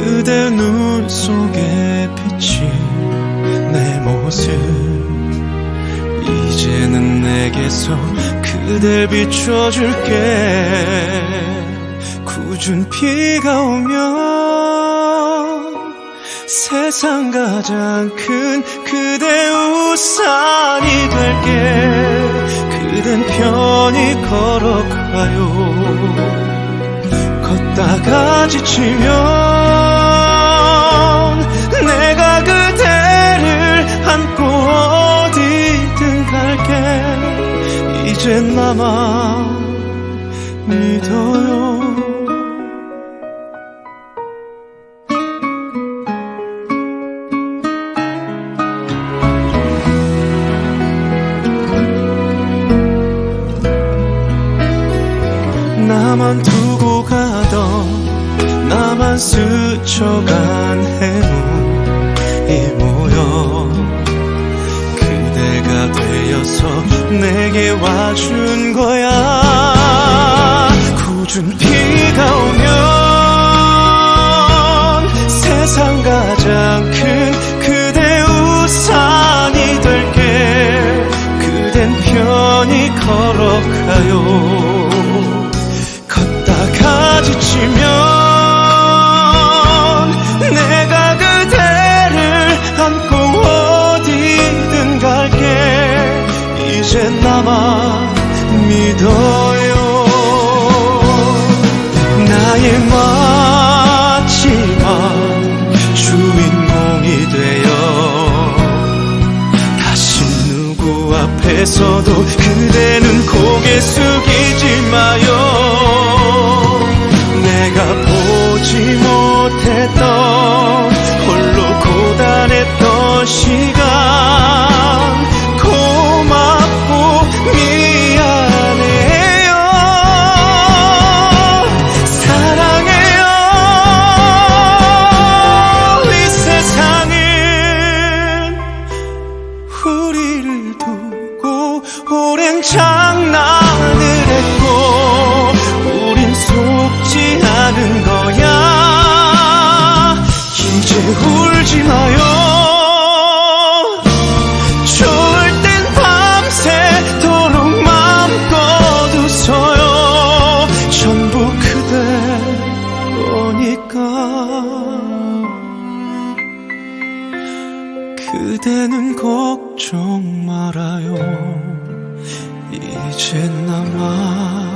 그대 눈 속에 비친 내 모습. 이제는 내게서 그댈 비춰줄게. 굳은 비가 오면 세상 가장 큰 그대 우산이 될게. 그댄 편히 걸어가요. 걷다가 지치면 나만 믿어요. 나만 두고 가던 나만 스쳐간 되어서 내게 와준 거야. 굳은 비가 오면 세상 가장 큰 그대 우산이 될게. 그댄 편히 걸어가요. 걷다가 지치면 나만 믿어요. 나의 마지막 주인공이 되어 다시 누구 앞에서도 그대는 고개 숙이지 마요. 내가 보지 못 오랜 장난을 했고 우린 속지 않은 거야. 이제 울지 마요 그대는 걱정 말아요. 이젠 나만